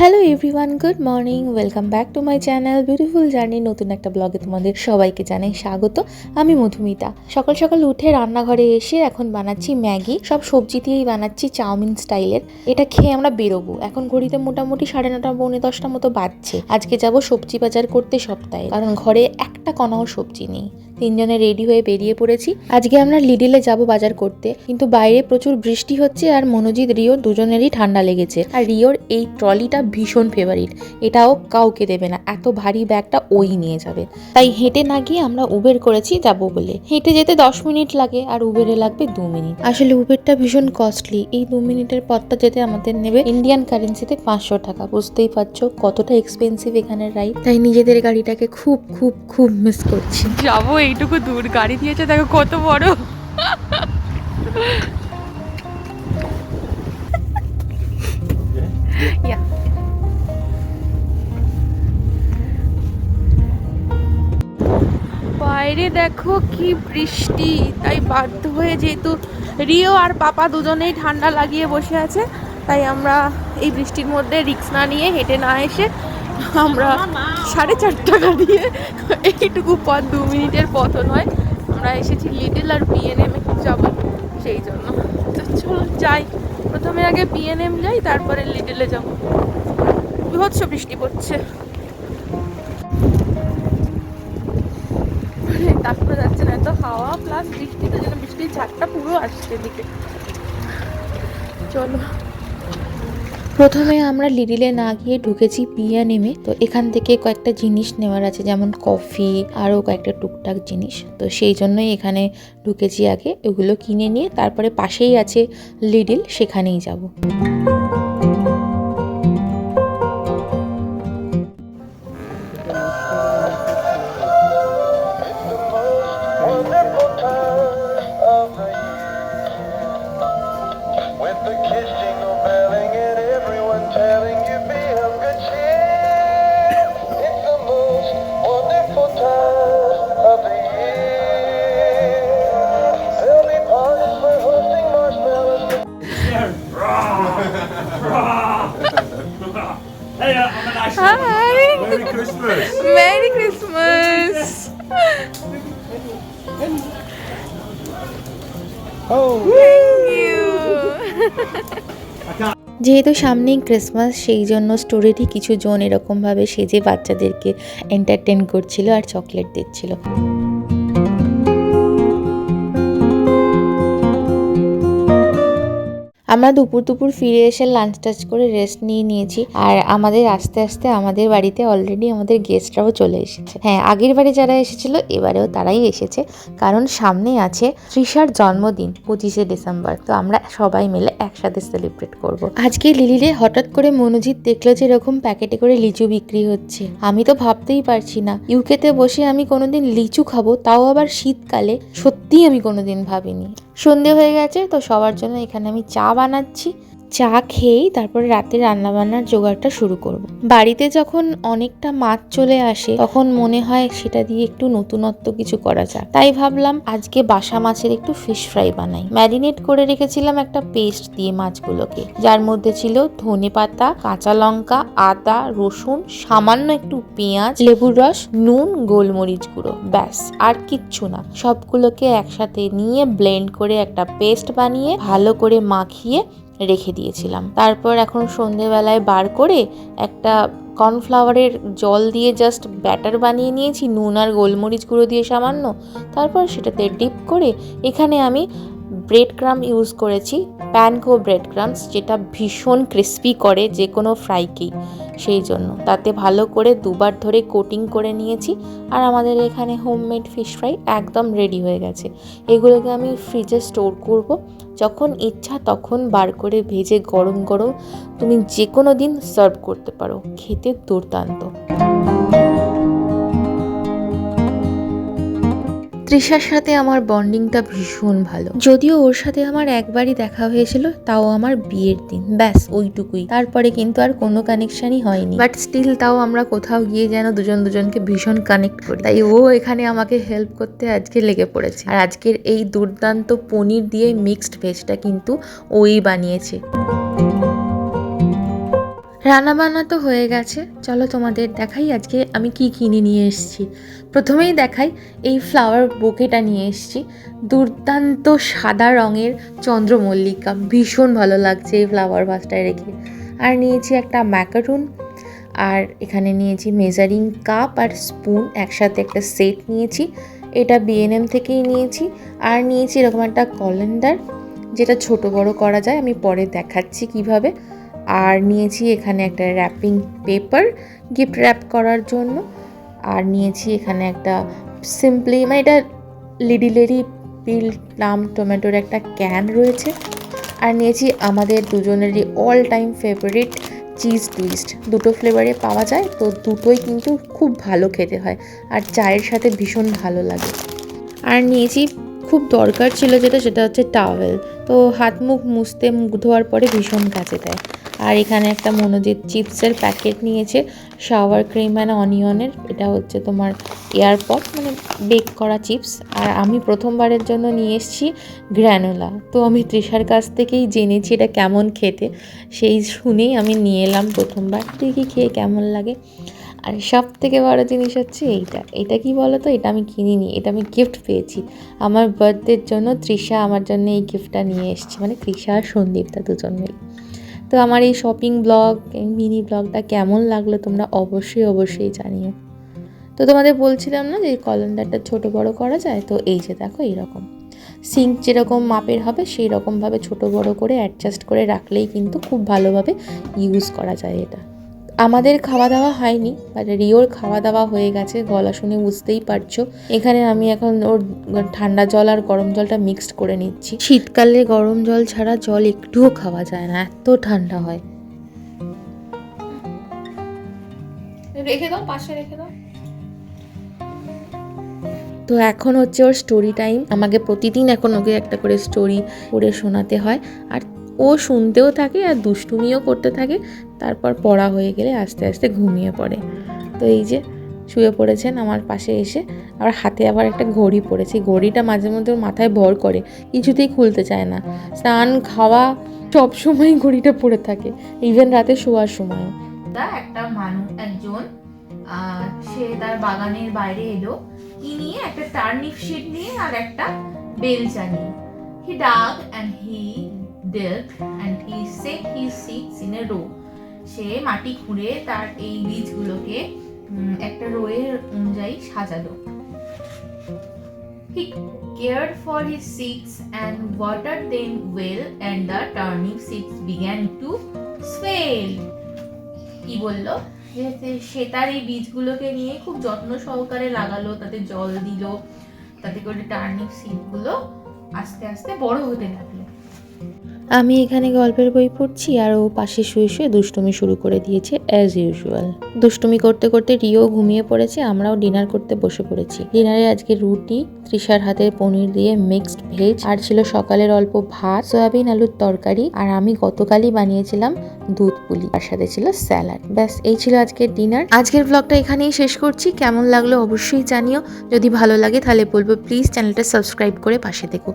Hello everyone good morning welcome back to my channel beautiful journey নতুন একটা ব্লগে তোমাদের সবাইকে জানাই স্বাগত। আমি মধুমিতা। সকাল সকাল উঠে রান্নাঘরে এসে এখন বানাচ্ছি ম্যাগি। সব সবজি দিয়েই বানাচ্ছি চাউমিন স্টাইলের এটা খেয়ে আমরা বেরোবো। এখন ঘড়িতে মোটামুটি সাড়ে নটা, পৌনে দশটা মতো বাজছে। আজকে যাব সবজি বাজার করতে সপ্তাহে। কারণ ঘরে একটা কণাও সবজি নেই। তিনজনে রেডি হয়ে বেরিয়ে পড়েছি। আজকে আমরা লিডিলে যাব বাজার করতে। কিন্তু বাইরে প্রচুর বৃষ্টি হচ্ছে আর মনোজিৎ রিও দুজনেরই ঠান্ডা লেগেছে। আর রিওর এই ট্রলিটা ভীষণ ফেভারিট এটাও কাউকে দেবে না। এত ভারী ব্যাগটা ওই নিয়ে যাবে। তাই হেঁটে না গিয়ে আমরা উবের করেছি যাব বলে। হেঁটে যেতে দশ মিনিট লাগে আর উবেরে লাগবে দু মিনিট। আসলে উবেরটা ভীষণ কস্টলি এই দু মিনিটের পথটা যেতে আমাদের নেবে ইন্ডিয়ান কারেন্সিতে পাঁচশো টাকা। বুঝতেই পারছ কতটা এক্সপেন্সিভ এখানের রাইড তাই নিজেদের গাড়িটাকে খুব খুব খুব মিস করছি। যাব এইটুকু দূর, গাড়ি দিয়েছে, দেখো কত বড়। বাইরে দেখো কি বৃষ্টি, তাই বাধ্য হয়ে যেহেতু রিও আর পাপা দুজনেই ঠান্ডা লাগিয়ে বসে আছে, তাই আমরা এই বৃষ্টির মধ্যে রিক্স না নিয়ে হেঁটে না এসে আমরা সাড়ে চার টাকা দিয়ে এইটুকু পথ, দু মিনিটের পথ নয়। আমরা এসেছি লিটল আর বিএনএম যাব সেই জন্য। তো চলো, যাই। প্রথমে আগে বিএনএম যাই, তারপরে লিটলে যাব। বিভৎস বৃষ্টি পড়ছে। মানে তারপরে যাচ্ছে না, এত হাওয়া প্লাস বৃষ্টি তো যেন বৃষ্টির ঝাড়টা পুরো আসছে এদিকে। চলো। প্রথমে আমরা লিডিলে না গিয়ে ঢুকেছি পিয়া নেমে। তো এখান থেকে কয়েকটা জিনিস নেওয়ার আছে, যেমন কফি, আরও কয়েকটা টুকটাক জিনিস। তো সেই জন্যই এখানে ঢুকেছি আগে। এগুলো কিনে নিয়ে তারপরে পাশেই আছে লিডিল সেখানেই যাব। যেহেতু সামনেই ক্রিসমাস সেই জন্য স্টোরেরই কিছু জন এরকমভাবে সেজে বাচ্চাদেরকে এন্টারটেন করছিল আর চকলেট দিচ্ছিল। আমরা দুপুর দুপুর ফিরে এসে লাঞ্চ টাচ করে রেস্ট নিয়ে নিয়েছি। আর আমাদের আস্তে আস্তে আমাদের বাড়িতে অলরেডি আমাদের গেস্টরাও চলে এসেছে। হ্যাঁ আগের বাড়ি যারা এসেছিল, এবারেও তারাই এসেছে। কারণ সামনে আছে তৃষার জন্মদিন, পঁচিশে ডিসেম্বর। তো আমরা সবাই মিলে একসাথে সেলিব্রেট করব। আজকে লিলিলে হঠাৎ করে মনোজিৎ দেখল যে এরকম প্যাকেটে করে লিচু বিক্রি হচ্ছে। আমি তো ভাবতেই পারছি না। ইউকেতে বসে আমি কোনোদিন লিচু খাব, তাও আবার শীতকালে? সত্যিই আমি কোনোদিন ভাবিনি। সন্ধে হয়ে গেছে তো সবার জন্য এখানে আমি চা বানাচ্ছি। চা খেয়েই তারপরে রাতে রান্না বান্নার জোগাড়টা শুরু করব। বাড়িতে যখন অনেকটা মাছ চলে আসে, তখন মনে হয় সেটা দিয়ে একটু নতুনত্ব কিছু করা যাক। তাই ভাবলাম আজকে বাসা মাছের একটু ফিশ ফ্রাই বানাই। ম্যারিনেট করে রেখেছিলাম একটা পেস্ট দিয়ে মাছগুলোকে। যার মধ্যে ছিল ধনে পাতা, কাঁচা লঙ্কা, আদা, রসুন, সামান্য একটু পেঁয়াজ, লেবুর রস, নুন, গোলমরিচ গুঁড়ো, ব্যাস, আর কিচ্ছু না। সবগুলোকে একসাথে নিয়ে ব্লেন্ড করে একটা পেস্ট বানিয়ে ভালো করে মাখিয়ে রেখে দিয়েছিলাম। তারপর এখন সন্ধেবেলায় বার করে একটা কর্নফ্লাওয়ারের জল দিয়ে জাস্ট ব্যাটার বানিয়ে নিয়েছি, নুন আর গোলমরিচ গুঁড়ো দিয়ে সামান্য, তারপর সেটাতে ডিপ করে এখানে আমি ব্রেড ক্রাম ইউজ করেছি, প্যানকো ব্রেড ক্রামস যেটা ভীষণ ক্রিস্পি করে যে কোনো ফ্রাইকেই সেই জন্য। তাতে ভালো করে দুবার ধরে কোটিং করে নিয়েছি আর আমাদের এখানে হোমমেড ফিশ ফ্রাই একদম রেডি হয়ে গেছে। এগুলোকে আমি ফ্রিজে স্টোর করব। যখন ইচ্ছা তখন বার করে ভেজে গরম গরম তুমি যে কোনো দিন সার্ভ করতে পারো। খেতে দুর্দান্ত। তৃষার সাথে আমার বন্ডিংটা ভীষণ ভালো। যদিও ওর সাথে আমার একবারই দেখা হয়েছিল, তাও আমার বিয়ের দিন। ব্যাস, ওইটুকুই। তারপরে কিন্তু আর কোনো কানেকশনই হয়নি। বাট স্টিল তাও আমরা কোথাও গিয়ে যেন দুজন দুজনকে ভীষণ কানেক্ট করি। তাই ও এখানে আমাকে হেল্প করতে আজকে লেগে পড়েছে। আর আজকের এই দুর্দান্ত পনির দিয়ে মিক্সড ভেজটা কিন্তু ওই বানিয়েছে। রান্নাবান্না তো হয়ে গেছে। চলো তোমাদের দেখাই আজকে আমি কি কিনে নিয়ে এসেছি। প্রথমেই দেখাই এই ফ্লাওয়ার বোকেটা নিয়ে এসেছি। দুর্দান্ত সাদা রঙের চন্দ্রমল্লিকা। ভীষণ ভালো লাগছে এই ফ্লাওয়ার ভাসটায় রেখে। আর নিয়েছি একটা ম্যাকারুন আর এখানে নিয়েছি মেজারিং কাপ আর স্পুন একসাথে একটা সেট নিয়েছি। এটা বিএনএম থেকেই নিয়েছি। আর নিয়েছি এরকম একটা কলেন্ডার যেটা ছোট বড় করা যায়। আমি পরে দেখাচ্ছি কীভাবে। আর নিয়েছি এখানে একটা র্যাপিং পেপার গিফট র্যাপ করার জন্য। আর নিয়েছি এখানে একটা সিম্পলি মানে এটা লিডিলেরি পিল প্লাম টমেটোর একটা ক্যান রয়েছে। আর নিয়েছি আমাদের দুজনেরই all time favourite cheese twist দুটো ফ্লেভারে পাওয়া যায়, তো দুটোই কিন্তু খুব ভালো খেতে হয়। আর চায়ের সাথে ভীষণ ভালো লাগে। আর নিয়েছি খুব দরকার ছিল যেটা, সেটা হচ্ছে টাওয়েল তো হাত মুখ মুছতে মুখ ধোয়ার পরে ভীষণ কাজে দেয়। আর এখানে একটা মনোজিৎ চিপসের প্যাকেট নিয়েছে শাওয়ার ক্রিম অ্যান্ড অনিয়নের এটা হচ্ছে তোমার এয়ারপট মানে বেক করা চিপস। আর আমি প্রথমবারের জন্য নিয়ে এসেছি গ্র্যানোলা তো আমি তৃষার কাছ থেকেই জেনেছি এটা কেমন খেতে। সেই শুনেই আমি নিয়ে এলাম প্রথমবার। দেখি খেয়ে কেমন লাগে। আর সব থেকে বড় জিনিস হচ্ছে এইটা। এটা কি বলো তো এটা আমি কিনিনি। এটা আমি গিফট পেয়েছি। আমার বার্থডের জন্য তৃষা আমার জন্য এই গিফটটা নিয়ে এসেছে। মানে তৃষা আর সন্দীপটা দুজন মিলে তো আমার এই শপিং ব্লগ এই মিনি ব্লগটা কেমন লাগল তোমরা অবশ্যই অবশ্যই জানিও। তো তোমাদের বলছিলাম না যে কলেন্ডারটা ছোট বড় করা যায়? তো এই যে দেখো এইরকম। সিঙ্ক যেরকম মাপের হবে সেই রকমভাবে ছোট বড় করে অ্যাডজাস্ট করে রাখলেই কিন্তু খুব ভালোভাবে ইউজ করা যায় এটা। আমাদের খাওয়া দাওয়া হয়নি বাট রিওর খাওয়া দাওয়া হয়ে গেছে গলা শুনে বুঝতেই পারছ। এখানে আমি এখন ওর ঠান্ডা জল আর গরম জলটা মিক্সড করে নিচ্ছি। শীতকালে গরম জল ছাড়া জল একটুও খাওয়া যায় না এত ঠান্ডা হয়। রেখে দাও পাশে রেখে দাও। তো এখন হচ্ছে ওর স্টোরি টাইম আমাকে প্রতিদিন এখন ওকে একটা করে স্টোরি পড়ে শোনাতে হয় আর ও শুনতেও থাকে আর দুষ্টুমিও করতে থাকে। তারপর পড়া হয়ে গেলে আস্তে আস্তে ঘুমিয়ে পড়ে। তো এই যে শুয়ে পড়েছেন আমার পাশে এসে, আবার হাতে আবার একটা ঘড়ি পড়েছে। ঘড়িটা মাঝে মধ্যে মাথায় ভর করে, কিছুতেই খুলতে চায় না। স্নান, খাওয়া, সব সময় ঘড়িটা পড়ে থাকে ইভেন রাতে শোয়ার সময়ও। একটা মানুষ একজন সে তার বাগানের বাইরে এলো। কি নিয়ে? একটা টার্নিপ শিট নিয়ে আর একটা বেলচা নিয়ে। He dug and he dig and he set he sits in a row সে মাটি খুঁড়ে তার এই বীজগুলোকে একটা রোয়ের অনুযায়ী সাজালো। He cared for his seeds and watered them well and the turnip seeds began to swell. কি বলল? সে তার এই বীজগুলোকে নিয়ে খুব যত্ন সহকারে লাগালো, তাতে জল দিল, তাতে করে টার্নিপ সিডগুলো আস্তে আস্তে বড় হতে লাগল আমি এখানে গল্পের বই পড়ছি আর ও পাশে শুয়ে শুয়ে দুষ্টুমি শুরু করে দিয়েছে অ্যাজ ইউজুয়াল দুষ্টুমি করতে করতে রিও ঘুমিয়ে পড়েছে, আমরাও ডিনার করতে বসে পড়েছি। ডিনারে আজকে রুটি, তৃষার হাতের পনির দিয়ে মিক্সড ভেজ আর ছিল সকালের অল্প ভাত, সয়াবিন, আলুর তরকারি, আর আমি গতকালই বানিয়েছিলাম দুধ পুলি। আর সাথে ছিল স্যালাড। ব্যাস, এই ছিল আজকের ডিনার। আজকের ব্লগটা এখানেই শেষ করছি। কেমন লাগল অবশ্যই জানিও। যদি ভালো লাগে তাহলে বলব প্লিজ চ্যানেলটা সাবস্ক্রাইব করে পাশে থেকো।